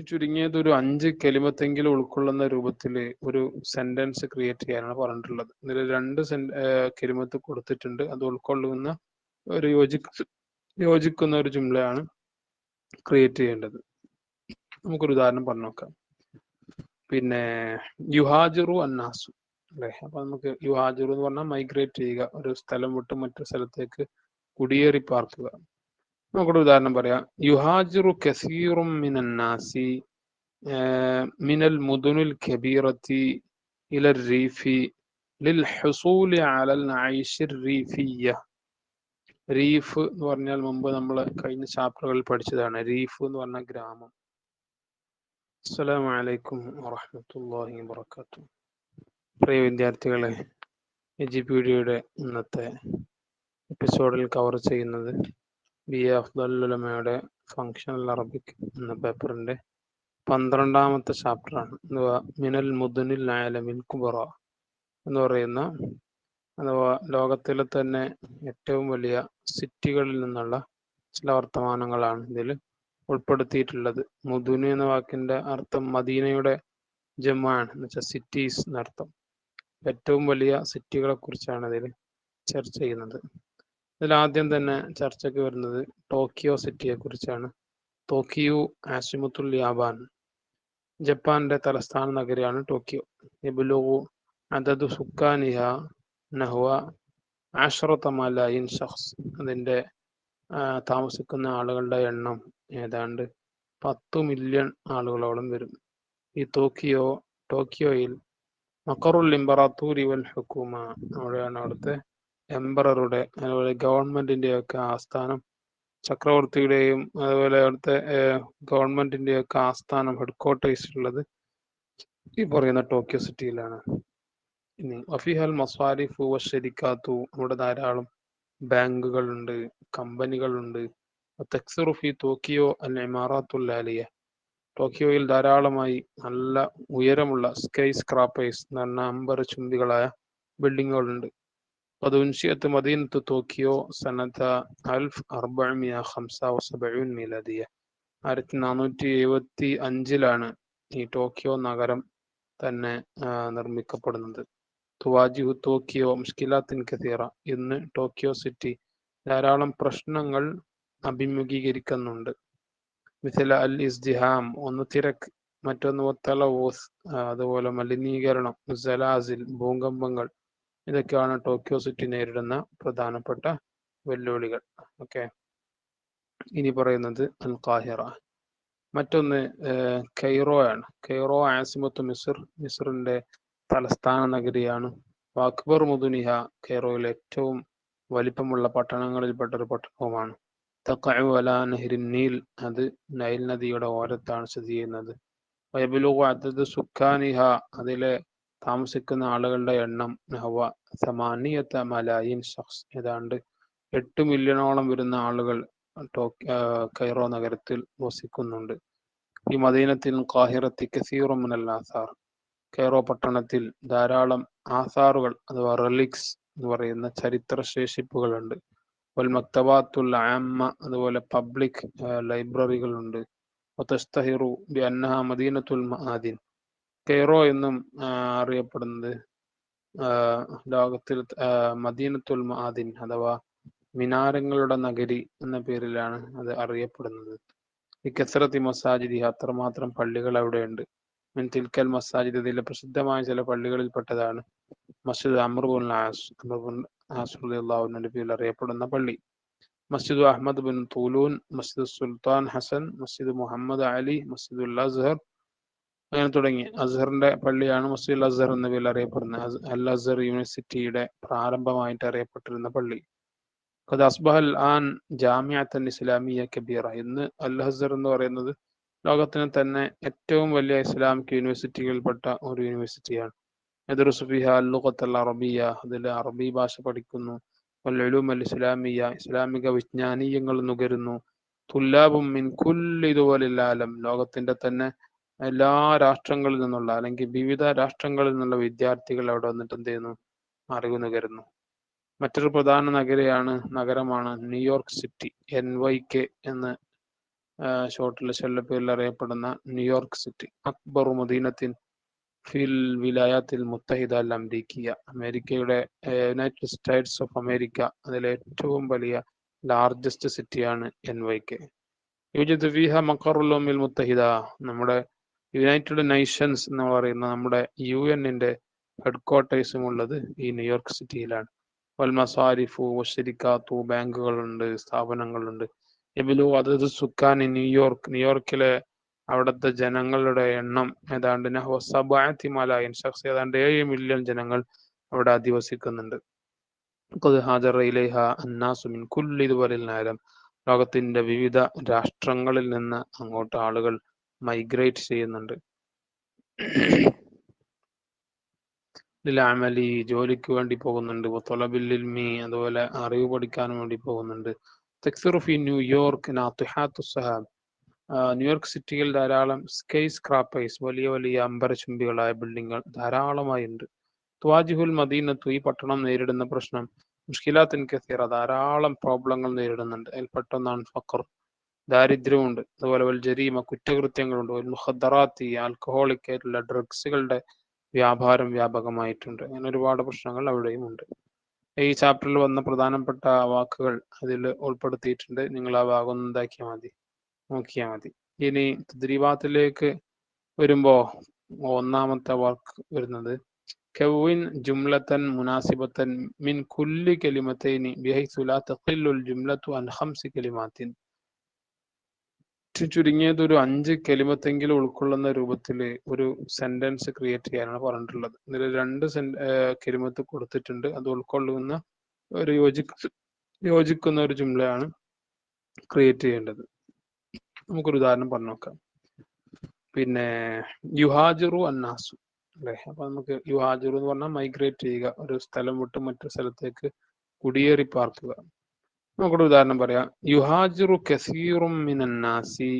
ചുരുങ്ങിയത് ഒരു അഞ്ച് കെലിമത്തെങ്കിലും ഉൾക്കൊള്ളുന്ന രൂപത്തിൽ ഒരു സെന്റൻസ് ക്രിയേറ്റ് ചെയ്യാനാണ് പറഞ്ഞിട്ടുള്ളത്. ഇതിൽ രണ്ട് കെലിമത്ത് കൊടുത്തിട്ടുണ്ട്. അത് ഉൾക്കൊള്ളുന്ന ഒരു യോജിക്ക യോജിക്കുന്ന ഒരു ജുംലയാണ് ക്രിയേറ്റ് ചെയ്യേണ്ടത്. നമുക്കൊരു ഉദാഹരണം പറഞ്ഞു നോക്കാം. പിന്നെ യുഹാജിറു അന്നാസു അല്ലെ? അപ്പൊ നമുക്ക് യുഹാജിറു എന്ന് പറഞ്ഞാൽ മൈഗ്രേറ്റ് ചെയ്യുക. ഒരു സ്ഥലം വിട്ട് മറ്റൊരു സ്ഥലത്തേക്ക് കുടിയേറി പാർക്കുക നമുക്കൊരു ഉദാഹരണം പറയാം. യുഹാജിറു കസീറും മിനന്നാസി മിനൽ മുദുനുൽ ഖബീറത്തി ഇലർ റീഫി ലിൽ ഹുസൂലി അലൽ ഐഷിർ റീഫിയ റീഫ് എന്ന് പറഞ്ഞാൽ മുമ്പ് നമ്മൾ കഴിഞ്ഞ ചാപ്റ്ററുകളിൽ പഠിച്ചതാണ്. റീഫ് എന്ന് പറഞ്ഞ ഗ്രാമം. അസ്സലാമു അലൈക്കും വറഹ്മത്തുള്ളാഹി വബറകാതുഹു. പ്രിയ വിദ്യാർത്ഥികളെ എജി പി ഡിയുടെ ഇന്നത്തെ എപ്പിസോഡിൽ കവർ ചെയ്യുന്നത് ബി എ ഫങ്ഷണൽ അറബിക് എന്ന പേപ്പറിന്റെ പന്ത്രണ്ടാമത്തെ ചാപ്റ്ററാണ് അഥവാ മിനൽ മുദുനിൽ ആലമിൽ കുബറ എന്ന് പറയുന്ന അഥവാ ലോകത്തിലെ തന്നെ ഏറ്റവും വലിയ സിറ്റികളിൽ നിന്നുള്ള ചില വർത്തമാനങ്ങളാണ് ഇതിൽ ഉൾപ്പെടുത്തിയിട്ടുള്ളത്. മുദുനു എന്ന വാക്കിന്റെ അർത്ഥം മദീനയുടെ ജമ്മാണ് എന്ന് വെച്ചാൽ സിറ്റീസ് എന്നർത്ഥം. ഏറ്റവും വലിയ സിറ്റികളെ കുറിച്ചാണ് ഇതിൽ ചർച്ച ചെയ്യുന്നത്. ഇതിൽ ആദ്യം തന്നെ ചർച്ചയ്ക്ക് വരുന്നത് ടോക്കിയോ സിറ്റിയെ കുറിച്ചാണ് ടോക്കിയോ ആസിമുത്തുൽ യാബാൻ ജപ്പാന്റെ തലസ്ഥാന നഗരിയാണ് ടോക്കിയോ. യബുലുഗു അതത് സുക്കാനിഹ നഹ്വ ആഷറത്ത മലായിൻ ഷഖ്സ് അതിന്റെ താമസിക്കുന്ന ആളുകളുടെ എണ്ണം ഏതാണ്ട് പത്തു മില്യൺ ആളുകളോളം വരും. ഈ ടോക്കിയോ ടോക്കിയോയിൽ മക്കറുൽ ഇമ്പറാത്തൂരി വൽ ഹുക്കൂമ അവിടെയാണ് അവിടുത്തെ എംബററുടെ അതുപോലെ ഗവൺമെന്റിന്റെ ഒക്കെ ആസ്ഥാനം ചക്രവർത്തിയുടെയും അതുപോലെ അവിടുത്തെ ഗവൺമെന്റിന്റെ ഒക്കെ ആസ്ഥാനം ഹെഡ്ക്വാർട്ടേഴ്സ് ഉള്ളത് ഈ പറയുന്ന ടോക്കിയോ സിറ്റിയിലാണ്. ഇനി വഫിഹൽ മസ്വാരിഫ് വഷരിക്കാത്തു അവിടെ ധാരാളം ബാങ്കുകളുണ്ട് കമ്പനികളുണ്ട്. ഉണ്ട് ഫി ടോക്കിയോ അൽ ഇമാറാത്തുൽ ആലിയ ടോക്കിയോയിൽ ധാരാളമായി നല്ല ഉയരമുള്ള സ്കൈ സ്ക്രാപ്പേഴ്സ് എന്ന് പറഞ്ഞ അമ്പര ചുംബികളായ ബിൽഡിങ്ങുകളുണ്ട്. ടോക്കിയോ സനത്ത അൽഫ് അർബഅമിയ ഖംസ വസബഊൻ മീലാദിയ. ആയിരത്തി നാനൂറ്റി എഴുപത്തി അഞ്ചിലാണ് ഈ ടോക്കിയോ നഗരം തന്നെ നിർമ്മിക്കപ്പെടുന്നത്. തുവാജിഹു ടോക്കിയോ മുഷ്കിലാത്തിൻ കസീറ. ഇന്ന് ടോക്കിയോ സിറ്റി ധാരാളം പ്രശ്നങ്ങൾ അഭിമുഖീകരിക്കുന്നുണ്ട്. മിഥല അൽ ഇസ്ജിഹാം ഒന്ന് തിരക്ക് മറ്റൊന്ന് ഒത്തലവോസ് അതുപോലെ മലിനീകരണം ജലാസിൽ ഭൂകമ്പങ്ങൾ ഇതൊക്കെയാണ് ടോക്കിയോ സിറ്റി നേരിടുന്ന പ്രധാനപ്പെട്ട വെല്ലുവിളികൾ. ഓക്കെ. ഇനി പറയുന്നത് അൽ കാഹിറ മറ്റൊന്ന് കെയ്റോ ആണ് കെയ്റോ ആസിമത്ത് മിസ്ർ. മിസ്റിന്റെ തലസ്ഥാന നഗരിയാണ്. അക്ബർ മുദുനിഹ കെയ്റോയിലെ ഏറ്റവും വലിപ്പമുള്ള പട്ടണങ്ങളിൽപ്പെട്ട ഒരു പട്ടണവുമാണ്. അലാ നഹ്രിൻ നീൽ. അത് നൈൽ നദിയുടെ ഓരത്താണ് സ്ഥിതി ചെയ്യുന്നത്. വയബുലുഗു അതത് സുഖാനിഹ. അതിലെ താമസിക്കുന്ന ആളുകളുടെ എണ്ണം നഹവ സമാനിയത്ത മലായിൻ ഷഖ്സ് ഏതാണ്ട് എട്ട് മില്യണോളം വരുന്ന ആളുകൾ കൈറോ നഗരത്തിൽ വസിക്കുന്നുണ്ട്. ഈ മദീനത്തിൽ കാഹിറത്തി കസീറു മിനൽ ആസാർ. കൈറോ പട്ടണത്തിൽ ധാരാളം ആസാറുകൾ അഥവാ റെലിക്സ് എന്ന് പറയുന്ന ചരിത്ര ശേഷിപ്പുകളുണ്ട് വൽ ആമ്മ അതുപോലെ പബ്ലിക് ലൈബ്രറികളുണ്ട്. വതസ്തഹിറു ബി അന്നഹ മദീനത്തുൽ മആദിൻ കെയ്റോ എന്നും അറിയപ്പെടുന്നത്. ലോകത്തിൽ മദീനത്തുൽ മാദിൻ അഥവാ മിനാരങ്ങളുടെ നഗരി എന്ന പേരിലാണ് അത് അറിയപ്പെടുന്നത്. ഈ കസറത്തി മസാജിദി അത്രമാത്രം പള്ളികൾ അവിടെയുണ്ട്. മിൻ തിൽക്കൽ മസാജിദ് ഇതിലെ പ്രസിദ്ധമായ ചില പള്ളികളിൽപ്പെട്ടതാണ് മസ്ജിദ് അമർബുൽ ആസ് അമർബുൽ ആസ് റളിയല്ലാഹുവിന്റെ പേരിൽ അറിയപ്പെടുന്ന പള്ളി. മസ്ജിദ് അഹമ്മദ് ബിൻ തൂലൂൻ മസ്ജിദ് സുൽത്താൻ ഹസൻ മസ്ജിദ് മുഹമ്മദ് അലി മസ്ജിദുൽ അസ്ഹർ അങ്ങനെ തുടങ്ങി. അസ്ഹറിന്റെ പള്ളിയാണ് മസ്ജിദ് അസ്ഹർ എന്ന പേരിൽ അറിയപ്പെടുന്നത്. അൽ അസ്ഹർ യൂണിവേഴ്സിറ്റിയുടെ പ്രാരംഭമായിട്ട് അറിയപ്പെട്ടിരുന്ന പള്ളി. ഖദ് അസ്ബഹൽ ആൻ ജാമിയത്തൻ ഇസ്ലാമിയ കബീറ. ഇന്ന് അൽ അസ്ഹർ എന്ന് പറയുന്നത് ലോകത്തിന് തന്നെ ഏറ്റവും വലിയ ഇസ്ലാമിക് യൂണിവേഴ്സിറ്റികളിൽപ്പെട്ട ഒരു യൂണിവേഴ്സിറ്റിയാണ്. എദർസുഫിഹ ഫിഹ അല്ലുഖത്ത് അൽ അറബിയ. അതിൽ അറബി ഭാഷ പഠിക്കുന്നു. വൽഉലൂം അൽ ഇസ്ലാമിയ. ഇസ്ലാമിക വിജ്ഞാനീയങ്ങൾ നുകരുന്നു. തുല്ലാബും മിൻ കുല്ലി ദുവലിൽ ആലം. ലോകത്തിന്റെ തന്നെ എല്ലാ രാഷ്ട്രങ്ങളിൽ നിന്നുള്ള അല്ലെങ്കിൽ വിവിധ രാഷ്ട്രങ്ങളിൽ നിന്നുള്ള വിദ്യാർത്ഥികൾ അവിടെ വന്നിട്ട് എന്ത് ചെയ്യുന്നു? അറിവ് നുകരുന്നു. മറ്റൊരു പ്രധാന നഗരയാണ് നഗരമാണ് New York city N Y K എന്ന് ഷോർട്ടിൽ പേരിൽ അറിയപ്പെടുന്ന ന്യൂയോർക്ക് സിറ്റി അക്ബർ മദീനത്തിൻ ഫിൽ വിലായത്തിൽ മുത്തഹിദ അൽ അമേരിക്കിയ അമേരിക്കയുടെ യുണൈറ്റഡ് സ്റ്റേറ്റ്സ് ഓഫ് അമേരിക്ക അതിലെ ഏറ്റവും വലിയ ലാർജസ്റ്റ് സിറ്റിയാണ് എൻ വൈ കെ യുജിദ് ഫിഹ മക്കറുല്ലോമിൽ മുത്തഹിദ. നമ്മുടെ യുണൈറ്റഡ് നേഷൻസ് എന്ന് പറയുന്ന നമ്മുടെ യു എന്നിന്റെ ഹെഡ്ക്വാർട്ടേഴ്സും ഉള്ളത് ഈ ന്യൂയോർക്ക് സിറ്റിയിലാണ് വൽമസാരിഫു വഷരിക്കാത്തു ബാങ്കുകളുണ്ട് സ്ഥാപനങ്ങളുണ്ട്. എബിലു അതത് സുക്കാനി ന്യൂയോർക്ക് ന്യൂയോർക്കിലെ അവിടുത്തെ ജനങ്ങളുടെ എണ്ണം ഏതാണ്ട് നഹ്വസബായത്തി മലായൻ ഷഖ്സ് ഏതാണ്ട് ഏഴ് മില്യൺ ജനങ്ങൾ അവിടെ അധിവസിക്കുന്നുണ്ട്. ഹാജർ ഇലൈഹ അന്നാസു മിൻ കുല്ലി ഇതുപോലിൽ നേരം. ലോകത്തിന്റെ വിവിധ രാഷ്ട്രങ്ങളിൽ നിന്ന് അങ്ങോട്ട് ആളുകൾ മൈഗ്രേറ്റ് ചെയ്യുന്നുണ്ട്. ലിലാമലി ജോലിക്ക് വേണ്ടി പോകുന്നുണ്ട്. തൊലബില്ലിൽമി അതുപോലെ അറിവ് പഠിക്കാൻ വേണ്ടി പോകുന്നുണ്ട്. തെക്സിറുഫി ന്യൂയോർക്ക് സഹാബ്. ന്യൂയോർക്ക് സിറ്റിയിൽ ധാരാളം സ്കൈ സ്ക്രാപ്പേഴ്സ് വലിയ വലിയ അമ്പരചുംബികളായ ബിൽഡിങ്ങുകൾ ധാരാളമായി ഉണ്ട് ത്വാജിഹുൽ മദീനത്തു ഈ പട്ടണം നേരിടുന്ന പ്രശ്നം മുഷ്കിലാത്തിൻ കസീറ ധാരാളം പ്രോബ്ലങ്ങൾ നേരിടുന്നുണ്ട്. അതിൽ പെട്ടെന്നാണ് ഫക്കർ ദാരിദ്ര്യമുണ്ട്. അതുപോലെ ജരീമ കുറ്റകൃത്യങ്ങളുണ്ട്. വൽ ആൽക്കഹോളിക് ആയിട്ടുള്ള ഡ്രഗ്സുകളുടെ വ്യാപാരം വ്യാപകമായിട്ടുണ്ട്. അങ്ങനെ ഒരുപാട് പ്രശ്നങ്ങൾ അവിടെയും ഉണ്ട്. ഈ ചാപ്റ്ററിൽ വന്ന പ്രധാനപ്പെട്ട വാക്കുകൾ അതിൽ ഉൾപ്പെടുത്തിയിട്ടുണ്ട്. നിങ്ങൾ ആ ഭാഗം എന്താക്കിയാൽ മതി. നോക്കിയാൽ മതി. ഇനി തദ്രീവാത്തിലേക്ക് വരുമ്പോ ഒന്നാമത്തെ വാക്ക് വരുന്നത് കെവിൻ ജുംലത്തൻ മുനാസിബത്തൻ മിൻ കുല്ലി കെലിമത്തേനി ബിഹൈസുല തഖില്ലുൽ ജുംലത്തു അൻ കലിമാത്തിൻ. ചുരുങ്ങിയത് ഒരു അഞ്ച് കെലിമത്തെങ്കിലും ഉൾക്കൊള്ളുന്ന രൂപത്തിൽ ഒരു സെന്റൻസ് ക്രിയേറ്റ് ചെയ്യാനാണ് പറഞ്ഞിട്ടുള്ളത്. ഇതിൽ രണ്ട് കെലിമത്ത് കൊടുത്തിട്ടുണ്ട്. അത് ഉൾക്കൊള്ളുന്ന ഒരു യോജി യോജിക്കുന്ന ഒരു ജുംലയാണ് ക്രിയേറ്റ് ചെയ്യേണ്ടത്. നമുക്കൊരു ഉദാഹരണം പറഞ്ഞു നോക്കാം. പിന്നെ യുഹാജിറു അന്നാസു അല്ലെ? അപ്പൊ നമുക്ക് യുഹാജിറു എന്ന് പറഞ്ഞാൽ മൈഗ്രേറ്റ് ചെയ്യുക. ഒരു സ്ഥലം വിട്ട് മറ്റൊരു സ്ഥലത്തേക്ക് കുടിയേറി പാർക്കുക നമുക്കൊരു ഉദാഹരണം പറയാം. യുഹാജിറു കസീറും മിനന്നാസി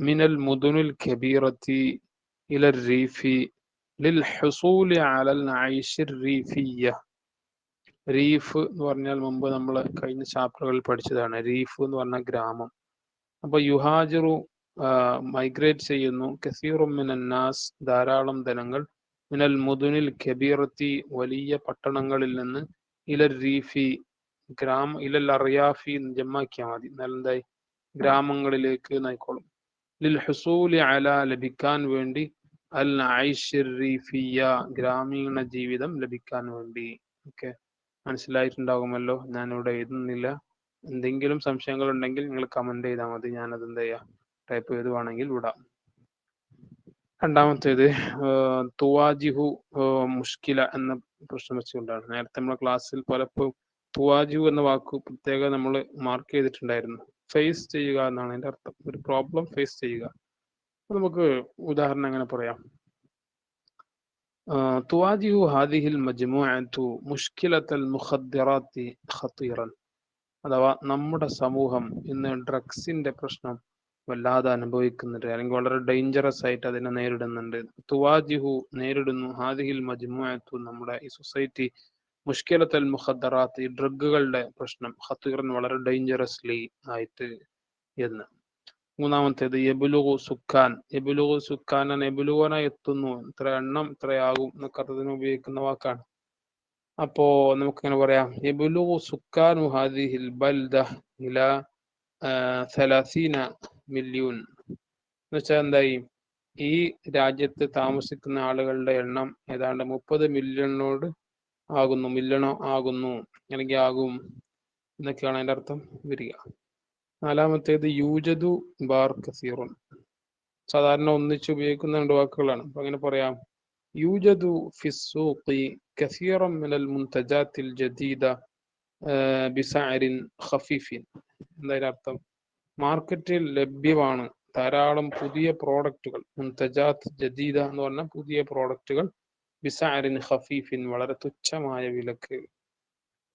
മിനൽ മുദുനുൽ കബീറത്തി ഇല റീഫി ഹുസൂലി അലൽ ഐഷിർ റീഫിയ റീഫ് എന്ന് പറഞ്ഞാൽ മുമ്പ് നമ്മൾ കഴിഞ്ഞ ചാപ്റ്ററുകളിൽ പഠിച്ചതാണ്. റീഫ് എന്ന് പറഞ്ഞ ഗ്രാമം. അപ്പൊ യുഹാജിറു മൈഗ്രേറ്റ് ചെയ്യുന്നു. കസീറും മിനന്നാസ് ധാരാളം ധനങ്ങൾ. മിനൽ മുദുനിൽ കബീറത്തി വലിയ പട്ടണങ്ങളിൽ നിന്ന് ഇലർ റീഫി ഗ്രാമ ഇലൽ അറിയാഫി ജമ്മാക്കിയാൽ മതി. എന്നാൽ എന്തായി? ഗ്രാമങ്ങളിലേക്ക് നയിക്കോളും. ലിൽ ഹുസൂലി അല ലഭിക്കാൻ വേണ്ടി അൽ ഐശ്വര്യ ഗ്രാമീണ ജീവിതം ലഭിക്കാൻ വേണ്ടി. ഓക്കെ? മനസ്സിലായിട്ടുണ്ടാകുമല്ലോ? ഞാനിവിടെ എഴുതുന്നില്ല. എന്തെങ്കിലും സംശയങ്ങൾ ഉണ്ടെങ്കിൽ നിങ്ങൾ കമന്റ് ചെയ്താൽ മതി. ഞാനത് എന്ത് ചെയ്യാം? ടൈപ്പ് ചെയ്തുവാണെങ്കിൽ വിടാം. രണ്ടാമത്തേത് തുവാജിഹു മുഷ്കില എന്ന പ്രശ്നം വെച്ചുകൊണ്ടാണ്. നേരത്തെ നമ്മളെ ക്ലാസ്സിൽ പലപ്പോഴും തുവാജു എന്ന വാക്ക് പ്രത്യേകം നമ്മൾ മാർക്ക് ചെയ്തിട്ടുണ്ടായിരുന്നു. ഫേസ് ചെയ്യുക എന്നാണ് അതിന്റെ അർത്ഥം. ഒരു പ്രോബ്ലം ഫേസ് ചെയ്യുക. നമുക്ക് ഉദാഹരണം എങ്ങനെ പറയാം? തുവാജിഹു ഹാദിഹിൽ അഥവാ നമ്മുടെ സമൂഹം ഇന്ന് ഡ്രഗ്സിന്റെ പ്രശ്നം വല്ലാതെ അനുഭവിക്കുന്നുണ്ട്. അല്ലെങ്കിൽ വളരെ ഡേഞ്ചറസ് ആയിട്ട് അതിനെ നേരിടുന്നുണ്ട്. തുവാജിഹു നേരിടുന്നു. ഹാദിഹിൽ മജ്മുഅത്തു നമ്മുടെ ഈ സൊസൈറ്റി മുഷ്കിലത്തൽ മുഖദ്ദറാത്ത് ഈ ഡ്രഗുകളുടെ പ്രശ്നം ഖത്തീറൻ വളരെ ഡേഞ്ചറസ്ലി ആയിട്ട് എന്ന്. മൂന്നാമത്തേത് എബുലുഗു സുക്കാൻ എബുലുഗു സുക്കാനൻ എബുലുഗോന എത്തുന്നു. ഇത്ര എണ്ണം ഇത്രയാകും എന്നൊക്കെ അർത്ഥത്തിന് ഉപയോഗിക്കുന്ന വാക്കാണ്. അപ്പോ നമുക്ക് ഇങ്ങനെ പറയാം. എബുലുഗു സുക്കാനു ഹാദിഹിൽ ബൽദ ഇല സലാസീന മില്യൂൺ. എന്ന് വെച്ചാൽ എന്തായി? ഈ രാജ്യത്ത് താമസിക്കുന്ന ആളുകളുടെ എണ്ണം ഏതാണ്ട് മുപ്പത് മില്യണിനോട് ആകുന്നു മില്ലണോ ആകുന്നു അല്ലെങ്കിൽ ആകും എന്നൊക്കെയാണ് അതിന്റെ അർത്ഥം വരിക. നാലാമത്തേത് യൂജതു ബാർ കസീറുൻ. സാധാരണ ഒന്നിച്ച് ഉപയോഗിക്കുന്ന രണ്ട് വാക്കുകളാണ്. അപ്പൊ അങ്ങനെ പറയാം. യൂജതു ഫിസ്സൂഖി കസീറം മിനൽ മുൻതജാത്തിൽ ജദീദ ബിസാരിൻ ഖഫീഫിൻ. എന്തായാലും അർത്ഥം? മാർക്കറ്റിൽ ലഭ്യമാണ് ധാരാളം പുതിയ പ്രോഡക്റ്റുകൾ. മുൻതജാത്ത് ജദീദ എന്ന് പറഞ്ഞ പുതിയ പ്രോഡക്റ്റുകൾ ബിസാരിൻ ഖഫീഫിൻ വളരെ തുച്ഛമായ വിലക്ക്.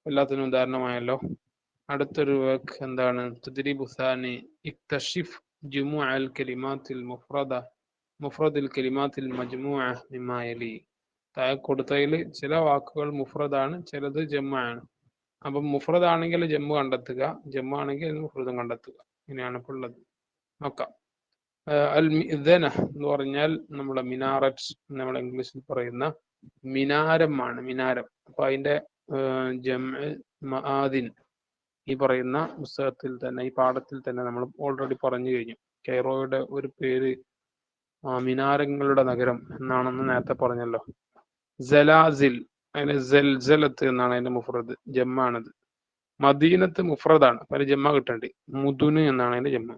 എല്ലാത്തിനും ഉദാഹരണമായല്ലോ. അടുത്തൊരു വാക്ക് എന്താണ്? തുദ്രിബുസാനി ഇക്തഷിഫ് ജുമു അൽ കലിമാത്തിൽ മുഫ്രദ മുഫ്രദിൽ കലിമാത്തിൽ മജ്മുഅ മിമായലി താഴെ കൊടുത്തതിൽ ചില വാക്കുകൾ മുഫ്രദാണ് ചിലത് ജമ്മാണ്. അപ്പം മുഫ്രദ് ആണെങ്കിൽ ജമ്മു കണ്ടെത്തുക ജമ്മു ആണെങ്കിൽ മുഫ്രദും കണ്ടെത്തുക. ഇങ്ങനെയാണ് ഇപ്പോൾ ഉള്ളത്. നോക്കാം. അൽ മിഅ്ദന എന്ന് പറഞ്ഞാൽ നമ്മുടെ മിനാററ്റ് നമ്മൾ ഇംഗ്ലീഷിൽ പറയുന്ന മിനാരമാണ് മിനാരം. അപ്പൊ അതിന്റെ ജംഅ് മആദിൻ ഈ പറയുന്ന പുസ്തകത്തിൽ തന്നെ ഈ പാഠത്തിൽ തന്നെ നമ്മൾ ഓൾറെഡി പറഞ്ഞു കഴിഞ്ഞു. കൈറോയുടെ ഒരു പേര് മിനാരങ്ങളുടെ നഗരം എന്നാണെന്ന് നേരത്തെ പറഞ്ഞല്ലോ. ജലാസിൽ അതിന് ജൽജലത്ത് എന്നാണ് അതിന്റെ മുഫ്രദ് ജമ്മാണത്. മദീനത്ത് മുഫ്രദാണ് അതിന് ജമ്മ കിട്ടേണ്ടി. മുതുന് എന്നാണ് അതിന്റെ ജമ്മ.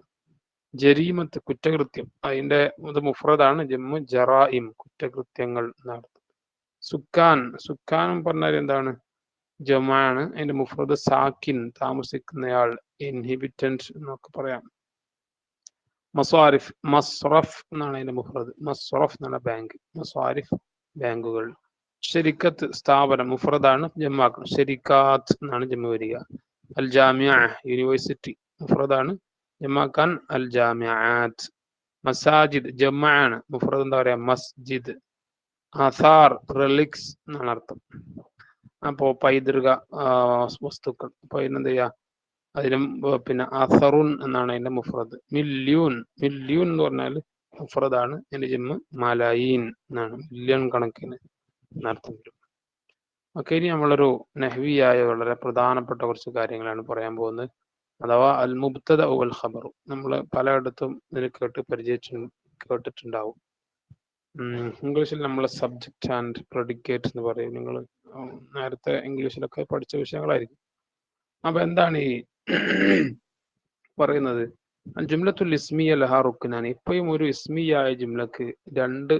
ജരീമത്ത് കുറ്റകൃത്യം. അതിന്റെ ഇത് മുഫ്രദാണ് ജമ്മു ജറായിം കുറ്റകൃത്യങ്ങൾ എന്നാണ് സുക്കാൻ സുക്കാൻ പറഞ്ഞാൽ എന്താണ്? ജമാണ് അതിന്റെ മുഫ്രദ് സാക്കിൻ താമസിക്കുന്നയാൾ ഇൻഹിബിറ്റൻസ് എന്നൊക്കെ പറയാം. മസ്വാരിഫ് മസ്റഫ് എന്നാണ് അതിന്റെ മുഫ്രദ്. മസ്റഫ് എന്നാണ് ബാങ്ക് മസ്വാരിഫ് ബാങ്കുകൾ. ഷെരിക്കത്ത് സ്ഥാപനം മുഫ്രദാണ് ജമ്മാക്കണം ഷെരിക്കാത്ത് എന്നാണ് ജമ്മു വരിക. അൽ ജാമിയ യൂണിവേഴ്സിറ്റി മുഫ്രദാണ് ജമ്മാക്കാൻ അൽ ജാമിയാത്ത് മസാജിദ് ജമാണ് മുഫ്രദ് എന്താ പറയാ? മസ്ജിദ്. അസാർ റിലിക്സ് എന്നാണ് അർത്ഥം. അപ്പോ പൈതൃക വസ്തുക്കൾ. അപ്പൊ അതിനെന്ത് ചെയ്യാ? അതിനും പിന്നെ അസറുൻ എന്നാണ് അതിന്റെ മുഫ്രദ് മില്യൂൺ. മില്യൂൺ എന്ന് പറഞ്ഞാൽ മുഫ്രദാണ് അതിന്റെ ജമ്മ് മലായീൻ എന്നാണ്. മില്യൺ കണക്കിന് എന്നർത്ഥം വരും ഓക്കെ ഇനി നമ്മളൊരു നെഹ്വിയായ വളരെ പ്രധാനപ്പെട്ട കുറച്ച് കാര്യങ്ങളാണ് പറയാൻ പോകുന്നത്. അഥവാ അൽ മുബ്തദ ഉൽ ഖബറു നമ്മൾ പലയിടത്തും ഇതിന് കേട്ട് പരിചയിച്ചു കേട്ടിട്ടുണ്ടാവും. ഇംഗ്ലീഷിൽ നമ്മൾ സബ്ജക്റ്റ് ആൻഡ് പ്രെഡിക്കേറ്റ് എന്ന് പറയും. നിങ്ങൾ നേരത്തെ ഇംഗ്ലീഷിലൊക്കെ പഠിച്ച വിഷയങ്ങളായിരിക്കും. അപ്പൊ എന്താണ് ഈ പറയുന്നത്? ജുംലത്തുൽ ഇസ്മിയ ലഹാ റുക്കിനാണ് ഇപ്പോഴും ഒരു ഇസ്മിയായ ജുംലക്ക് രണ്ട്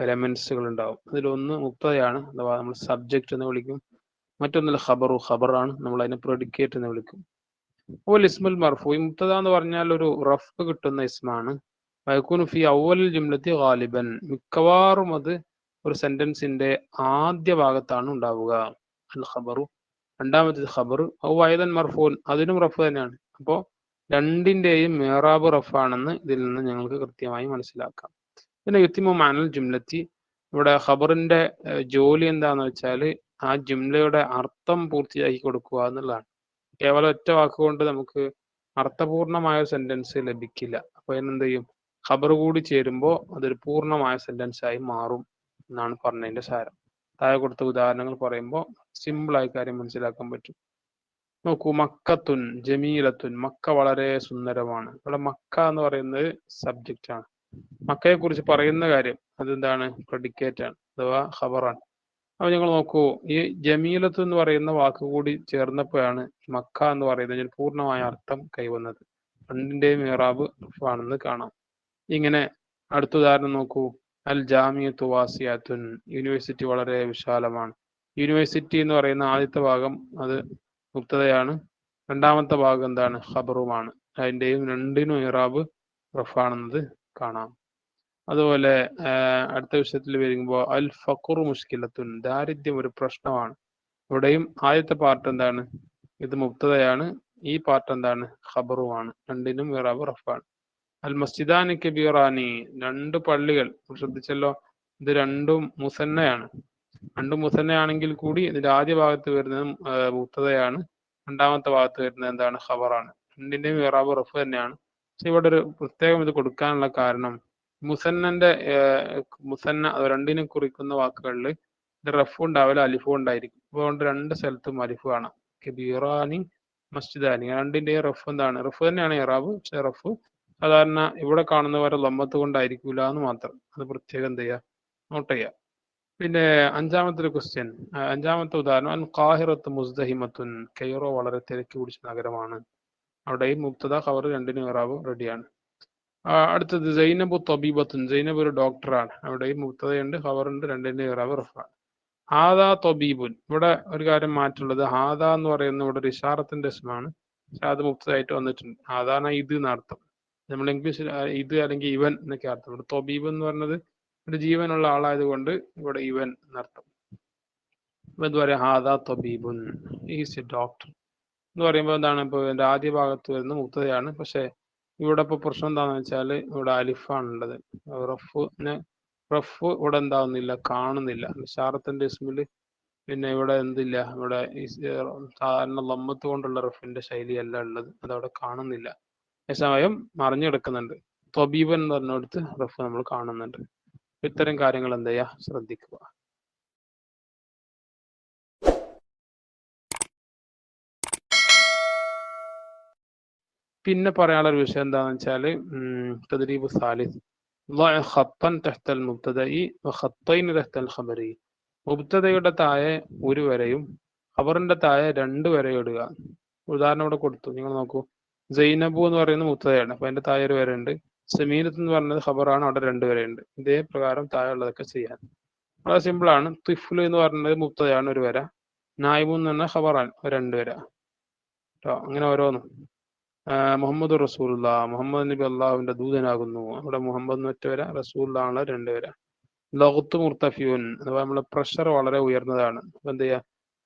എലമെന്റ്സുകൾ ഉണ്ടാവും. അതിലൊന്ന് മുക്തയാണ് അഥവാ നമ്മൾ സബ്ജക്റ്റ് എന്ന് വിളിക്കും. മറ്റൊന്നിൽ ഖബറു ഖബറാണ്. നമ്മൾ അതിനെ പ്രെഡിക്കേറ്റ് എന്ന് വിളിക്കും. അപ്പോൾ ഇസ്മുൽ മർഫു ഈ എന്ന് പറഞ്ഞാൽ ഒരു റഫ് കിട്ടുന്ന ഇസ്മാണ്. ഫി അവൽ ജുംലത്തി ഗാലിബൻ. മിക്കവാറും അത് ഒരു സെന്റൻസിന്റെ ആദ്യ ഭാഗത്താണ് ഉണ്ടാവുക. അൽ ഖബറു. രണ്ടാമത്തേത് ഖബർ വയതൻ മർഫൂൻ അതിനും റഫ് തന്നെയാണ്. അപ്പോൾ രണ്ടിന്റെയും മേറാബ് റഫാണെന്ന് ഇതിൽ നിന്ന് ഞങ്ങൾക്ക് കൃത്യമായി മനസ്സിലാക്കാം. പിന്നെ യുത്തിമു മാനൽ ജുംലത്തി. ഇവിടെ ഖബറിന്റെ ജോലി എന്താന്ന് വെച്ചാൽ ആ ജുംലയുടെ അർത്ഥം പൂർത്തിയാക്കി കൊടുക്കുക എന്നുള്ളതാണ്. കേവലം ഒറ്റ വാക്കുകൊണ്ട് നമുക്ക് അർത്ഥപൂർണമായ സെന്റൻസ് ലഭിക്കില്ല. അപ്പൊ അതിനെന്ത് ചെയ്യും? ഖബർ കൂടി ചേരുമ്പോൾ അതൊരു പൂർണമായ സെന്റൻസ് ആയി മാറും എന്നാണ് പറഞ്ഞതിന്റെ സാരം. താഴെ കൊടുത്ത ഉദാഹരണങ്ങൾ പറയുമ്പോൾ സിമ്പിൾ ആയി കാര്യം മനസ്സിലാക്കാൻ പറ്റും. നോക്കൂ മക്കത്തുൻ ജമീലത്തുൻ മക്ക വളരെ സുന്ദരമാണ്. ഇവിടെ മക്ക എന്ന് പറയുന്നത് സബ്ജക്റ്റ് ആണ്. മക്കയെ കുറിച്ച് പറയുന്ന കാര്യം അതെന്താണ്? പ്രെഡിക്കേറ്റ് ആണ് അഥവാ ഖബറാണ്. അപ്പൊ ഞങ്ങൾ നോക്കൂ ഈ ജമീലത്ത് എന്ന് പറയുന്ന വാക്ക് കൂടി ചേർന്നപ്പോഴാണ് മക്ക എന്ന് പറയുന്നതിന് പൂർണമായ അർത്ഥം കൈവന്നത്. പണ്ടിന്റെ മിറാബ് ആണെന്ന് കാണാം. ഇങ്ങനെ അടുത്ത ഉദാഹരണം നോക്കൂ. അൽ ജാമിയത്തു വാസിയാത്തുൻ യൂണിവേഴ്സിറ്റി വളരെ വിശാലമാണ്. യൂണിവേഴ്സിറ്റി എന്ന് പറയുന്ന ആദ്യത്തെ ഭാഗം അത് മുക്തതയാണ്. രണ്ടാമത്തെ ഭാഗം എന്താണ്? ഖബറുമാണ്. അതിന്റെയും രണ്ടിനും ഇറാബ് റഫാണെന്നത് കാണാം. അതുപോലെ അടുത്ത വിഷയത്തിൽ വരുമ്പോൾ അൽ ഫക്കുർ മുഷ്കിലത്തുൻ ദാരിദ്ര്യം ഒരു പ്രശ്നമാണ്. ഇവിടെയും ആദ്യത്തെ പാർട്ട് എന്താണ്? ഇത് മുക്തതയാണ് ഈ പാർട്ട് എന്താണ്? ഖബറുമാണ്. രണ്ടിനും ഇറാബ് റഫാണ്. അൽ മസ്ജിദാനി കബീറാനി രണ്ട് പള്ളികൾ. ശ്രദ്ധിച്ചല്ലോ ഇത് രണ്ടും മുസന്നയാണ്. രണ്ടും മുസന്നയാണെങ്കിൽ കൂടി ഇതിന്റെ ആദ്യ ഭാഗത്ത് വരുന്നത് മുക്തതയാണ് രണ്ടാമത്തെ ഭാഗത്ത് വരുന്നത് എന്താണ്? ഖബറാണ്. രണ്ടിന്റെയും ഇറാബ് റഫ് തന്നെയാണ്. പക്ഷെ ഇവിടെ ഒരു പ്രത്യേകം ഇത് കൊടുക്കാനുള്ള കാരണം മുസന്നന്റെ മുസന്ന രണ്ടിനെ കുറിക്കുന്ന വാക്കുകളിൽ റഫും ഉണ്ടാവില്ല അലിഫും ഉണ്ടായിരിക്കും. അതുകൊണ്ട് രണ്ട് സ്ഥലത്തും അലിഫ് കാണാം. കബീറാനി മസ്ജിദാനി. രണ്ടിന്റെയും റഫ് എന്താണ്? റഫ് തന്നെയാണ് ഇറാബ് പക്ഷെ റഫ് സാധാരണ ഇവിടെ കാണുന്ന പോലെ ലമ്മത്ത് കൊണ്ടായിരിക്കൂല എന്ന് മാത്രം. അത് പ്രത്യേകം എന്ത് ചെയ്യുക നോട്ട് ചെയ്യുക പിന്നെ അഞ്ചാമത്തെ ഒരു ക്വസ്റ്റ്യൻ അഞ്ചാമത്തെ ഉദാഹരണം. അൽ കാഹിറത്ത് മുസ്ദഹിമത്തുൻ കെയ്റോ വളരെ തിരക്കി പിടിച്ച നഗരമാണ്. അവിടെയും മുക്തദ ഖബർ രണ്ടിനും ഇറാബ് റെഡിയാണ് അടുത്തത് സൈനബു തൊബീബത്തുൻ. സൈനബ് ഒരു ഡോക്ടറാണ് അവിടെയും മുക്തതയുണ്ട് ഹവറുണ്ട് രണ്ടിന്റെ റഫാണ് ഹാദാ തൊബീബുൻ. ഇവിടെ ഒരു കാര്യം മാറ്റുള്ളത് ഹാദ എന്ന് പറയുന്ന ഇവിടെ ഒരു ഇഷാറത്തിന്റെ ഇസ്മാണ്. പക്ഷെ അത് മുക്തതായിട്ട് വന്നിട്ടുണ്ട്. ഹാദാന ഇത് എന്നർത്ഥം നമ്മൾ ഇംഗ്ലീഷിൽ ഇത് അല്ലെങ്കിൽ ഇവൻ എന്നൊക്കെ അർത്ഥം. ഇവിടെ തൊബീബ് എന്ന് പറയുന്നത് ഒരു ജീവനുള്ള ആളായതുകൊണ്ട് ഇവിടെ ഇവൻ എന്നർത്ഥം ഇപ്പൊ എന്ത് പറയാ? ഹാദാ തൊബീബുൻ. ഈസ് എ ഡോക്ടർ എന്ന് പറയുമ്പോൾ എന്താണ്? ഇപ്പൊ എന്റെ ആദ്യ ഭാഗത്ത് വരുന്ന മുക്തതയാണ് പക്ഷെ ഇവിടെ ഇപ്പൊ പ്രശ്നം എന്താണെന്ന് വെച്ചാൽ ഇവിടെ അലിഫാണ് ഉള്ളത്. റഫ് റഫ് ഇവിടെ എന്താവുന്നില്ല കാണുന്നില്ല. നിഷാറത്തിന്റെ ഇസ്മിൽ പിന്നെ ഇവിടെ എന്തില്ല ഇവിടെ സാധാരണ ലമ്മത്ത് കൊണ്ടുള്ള റഫിന്റെ ശൈലിയല്ല ഉള്ളത്. അതവിടെ കാണുന്നില്ല. അതേസമയം മറിഞ്ഞു കിടക്കുന്നുണ്ട് തൊബീബൻ എന്ന് പറഞ്ഞിടത്ത് റഫ് നമ്മൾ കാണുന്നുണ്ട്. ഇത്തരം കാര്യങ്ങൾ എന്ത് ചെയ്യുക ശ്രദ്ധിക്കുക. പിന്നെ പറയാനുള്ള ഒരു വിഷയം എന്താണെന്ന് വെച്ചാൽ തദ്രീബ് സാലിസ് ഖത്തൻ മുബ്തദഇ ഖത്തൈൻ തഹ്തൽ ഖബരി. മുബ്തദയുടെ താഴെ ഒരു വരയും ഖബറിന്റെ താഴെ രണ്ട് വര ഇടുക. ഉദാഹരണം ഇവിടെ കൊടുത്തു. നിങ്ങൾ നോക്കൂ. ജൈനബു എന്ന് പറയുന്നത് മുബ്തദയാണ്. അപ്പൊ അതിന്റെ താഴെ ഒരു വരയുണ്ട്. സമീനത്ത് എന്ന് പറയുന്നത് ഖബറാണ്. അവിടെ രണ്ട് വരയുണ്ട്. ഇതേ പ്രകാരം താഴെ ഉള്ളതൊക്കെ ചെയ്യാൻ. വളരെ സിമ്പിൾ ആണ്. തിഫ്ലു എന്ന് പറയുന്നത് മുബ്തദയാണ് ഒരു വര. നായിബു എന്ന് പറഞ്ഞാൽ ഖബറാണ്. രണ്ട് വര. കേട്ടോ അങ്ങനെ ഓരോന്നും. മുഹമ്മദ് റസൂലുള്ള മുഹമ്മദ് നബി അള്ളാഹുവിന്റെ ദൂതനാകുന്നു. അവിടെ മുഹമ്മദ് ഒറ്റ വര റസൂലാണ് രണ്ട് വര. ലഹത്ത് മുർത്തഫിയുൻ അഥവാ നമ്മളെ പ്രഷർ വളരെ ഉയർന്നതാണ്. എന്ത് ചെയ്യാ?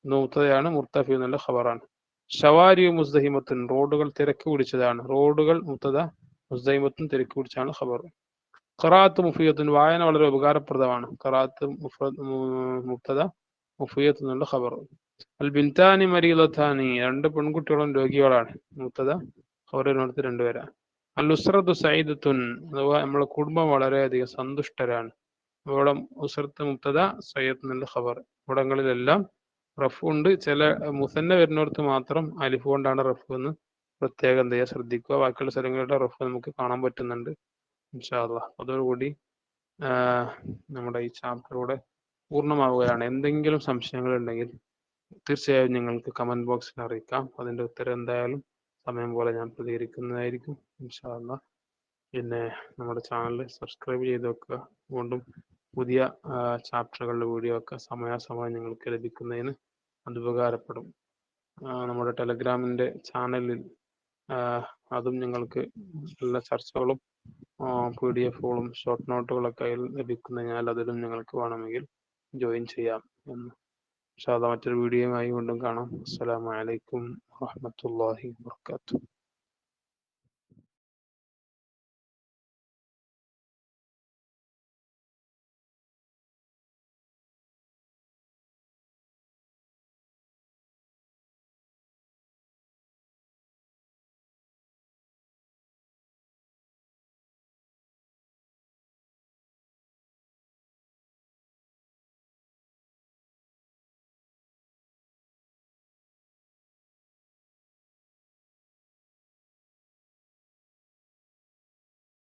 നൂത്തതയാണ് മുർത്തഫിയു എന്നുള്ള ഖബറാണ്. ഷവാരിയു മുസ്തഹിമത്തുൻ റോഡുകൾ തിരക്ക് പിടിച്ചതാണ്. റോഡുകൾ മുത്തത മുസ്തഹിമത്തും തിരക്ക് പിടിച്ചാണ് ഖബർ. ഖറാത്ത് മുഫിയത്തുൻ വായന വളരെ ഉപകാരപ്രദമാണ്. ഖറാത്ത് മുത്തത മുഫിയത്ത് എന്നുള്ള ഖബർ. അൽ ബിൻതാനി മരീലത്താനി രണ്ട് പെൺകുട്ടികളും രോഗികളാണ്. മുത്തത ഖബറിനടുത്ത് രണ്ടുപേരാ. അൽ ഉസ്രത്തു സൈദത്തുൻ അഥവാ നമ്മളെ കുടുംബം വളരെയധികം സന്തുഷ്ടരാണ്. ഇവിടെ ഉസ്രത്ത് മുബ്തദ സയ്യത്ത് എന്നുള്ള ഖബർ. ഇവിടങ്ങളിലെല്ലാം റഫ് ഉണ്ട്. ചില മുസന്ന വരുന്നിടത്ത് മാത്രം അലിഫ് കൊണ്ടാണ് റഫ് എന്ന് പ്രത്യേകം എന്ത് ചെയ്യുക ശ്രദ്ധിക്കുക. ബാക്കിയുള്ള സ്ഥലങ്ങളുടെ റഫ് നമുക്ക് കാണാൻ പറ്റുന്നുണ്ട് ഇൻഷാല്ല അതോടുകൂടി നമ്മുടെ ഈ ചാപ്റ്ററോടെ പൂർണമാവുകയാണ്. എന്തെങ്കിലും സംശയങ്ങൾ ഉണ്ടെങ്കിൽ തീർച്ചയായും നിങ്ങൾക്ക് കമന്റ് ബോക്സിൽ അറിയിക്കാം. അതിന്റെ ഉത്തരം എന്തായാലും സമയം പോലെ ഞാൻ പ്രതികരിക്കുന്നതായിരിക്കും. ഇൻഷാല്ല പിന്നെ നമ്മുടെ ചാനൽ സബ്സ്ക്രൈബ് ചെയ്ത് വെക്കുക. വീണ്ടും പുതിയ ചാപ്റ്ററുകളുടെ വീഡിയോ ഒക്കെ സമയാസമയം നിങ്ങൾക്ക് ലഭിക്കുന്നതിന് അത് ഉപകാരപ്പെടും നമ്മുടെ ടെലഗ്രാമിന്റെ ചാനലിൽ അതും നിങ്ങൾക്ക് എല്ലാ ചർച്ചകളും പി ഡി എഫുകളും ഷോർട്ട് നോട്ടുകളൊക്കെ ലഭിക്കുന്നതിനാൽ അതിലും നിങ്ങൾക്ക് വേണമെങ്കിൽ ജോയിൻ ചെയ്യാം എന്ന്. പക്ഷേ അത് മറ്റൊരു വീഡിയോയുമായി വീണ്ടും കാണാം. അസ്സലാമലൈക്കും ورحمة الله وبركاته.